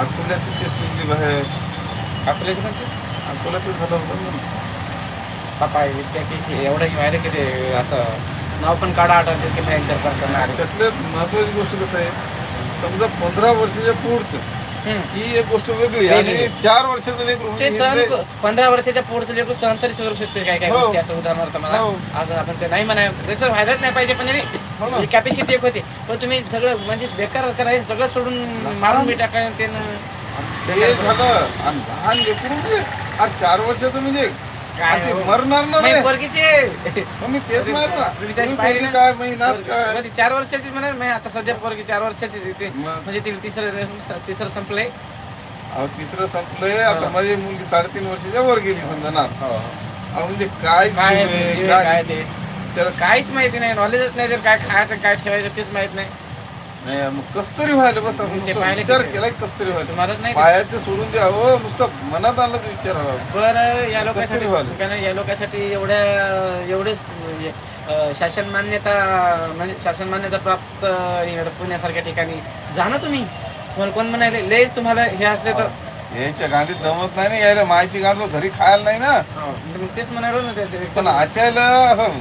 अकोल्याचं केस निघली बाहेर आपल्या इथे म्हणते अकोल्याचं झालं होतं ना. बापा विद्या की एवढं व्हायला की ते असं नाव पण काढा आठवते की भयंकर करणार त्यातल्या महत्वाची गोष्ट कसं आहे समजा पंधरा वर्षाच्या पुढचं ही एक गोष्ट वेगळी आणि. चार वर्षाचं लेकरू ते म्हणजे पंधरा वर्षाच्या पुढचं लेकरू सहन तरी करू शकते काय काय हो. गोष्टी असं उदाहरणार्थ मला हो. आज आपण ते नाही म्हणा त्याचं व्हायलाच नाही पाहिजे पण हो ना. कॅपॅसिटी एक होती पण तुम्ही सगळं म्हणजे बेकार करायचं सगळं सोडून मारून बी टाकाय ते झालं आणि लहान लेकरू म्हणजे अरे चार वर्षाचं म्हणजे काय हो. मरणार ना नाही, रे. पोरगीचे मग मी तेच मार ना तुम्ही त्याची तुम्ही पाहिली पोरगी ना? काय महिन्यात काय मध्ये चार वर्षाची म्हणा मी आता सध्या पोरगी चार वर्षाची ते मग? म्हणजे तिला तिसरं तिसरं संपलंय अहो तिसरं संपलंय आता हो. माझी मुलगी साडेतीन वर्षाच्या वर गेली समजा ना हो. अहो म्हणजे काय काय सुरू आहे, म्हणजे काय काय ते त्याला काहीच माहिती नाही नॉलेजच नाही तर काय खायचं काय ठेवायचं तेच माहीत नाही. नाही यार, मग कस्तुरी व्हायला बस असं ते नुसतं पाहिलं विचार किती? केलाय कस्तुरी व्हायला. तुम्हालाच नाही पायाचे सोडून द्या हो नुसतं मनात आणलं तर विचार हवा. बरं या लोकांसाठी कसं व्हायला? कारण या लोकांसाठी एवढ्या एवढेच म्हणजे, अं, शासन मान्यता म्हणजे शासन मान्यता प्राप्त इकडं पुण्यासारख्या ठिकाणी. जा ना तुम्ही. तुम्हाला कोण म्हणाले लय तुम्हाला हे असले तर. यायच्या गाडीत जमत नाही ना यायला मायची गाडी घरी खायला नाही ना. हो, मग तेच म्हणालो ना त्याचे. पण अशायला असं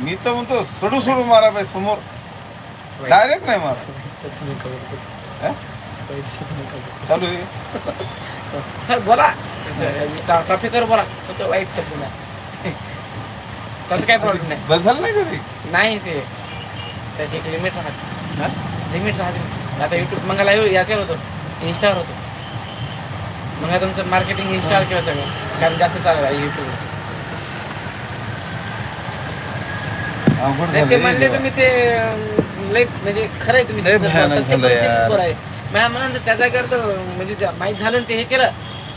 मी तर म्हणतो सोडू सोडू मारा पाहिजे समोर. डायरेक्ट नाही मारा. हं? चालू आहे. बोला. ट्रॅफिकवर बोला. फक्त वाईट शब्द नाही तसं काय प्रॉब्लेम नाही. बस झालं नाही कधी? नाही ते. त्याची एक लिमिट राहते. हं? लिमिट राहते. आता युट्यूब मग लाईव्ह याच्यावर होतो. इन्स्टावर होतो. मग तुमचं मार्केटिंग इन्स्टावर केलं सगळं. कारण जास्त चालू आहे युट्यूब अवघड ते म्हणले रे तुम्ही ते अं, लय म्हणजे खरं आहे तुम्ही लय भयानक झालं यार. आहे. त्या जागेवर तर म्हणजे ज्या- माहीत झालं आणि ते हे केलं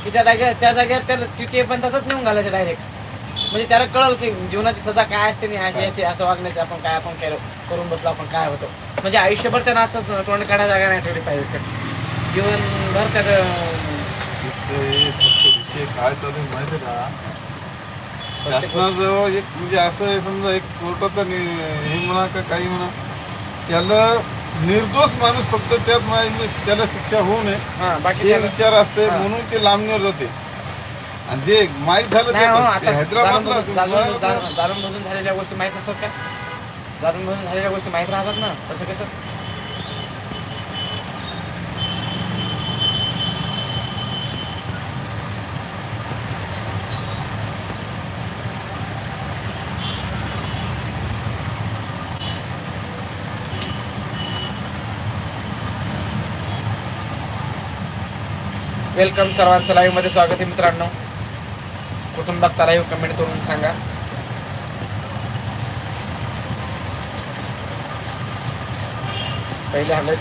की त्या जागेवर त्या जागेवर त्याला तिथे पण तसंच नेऊन घालायचं डायरेक्ट म्हणजे त्याला कळलं की जीवनाची सजा काय असते नाही अशी याची असं वागण्याची आपण काय आपण केलं करून बसलो आपण काय होतो. म्हणजे आयुष्यभर त्यांना असंच तोंड काढायला जागा नाही ठेवली पाहिजे तर. जीवनभर दिसतंय, फक्त विषय काय चालू आहे माहिती आहे का? शासनाजवळ एक म्हणजे असं आहे समजा एक कोर्टाचा नि- हे म्हणा का काही म्हणा त्याला निर्दोष माणूस फक्त त्यात मा- त्याला शिक्षा होऊ नये. हा बाकी हे विचार असते. म्हणून ते लांबणीवर जाते. आणि जे माहीत झालं हो, ते- आता ते हैदराबादला झालेल्या गोष्टी माहीत नसतात का? बुजून झालेल्या गोष्टी माहीत राहतात ना तसं कसं? वेलकम सर्वांचं लाईव्हमध्ये स्वागत आहे मित्रांनो. कुठून बघता लाईव्ह कमेंट करून सांगा. पहिले हल्ले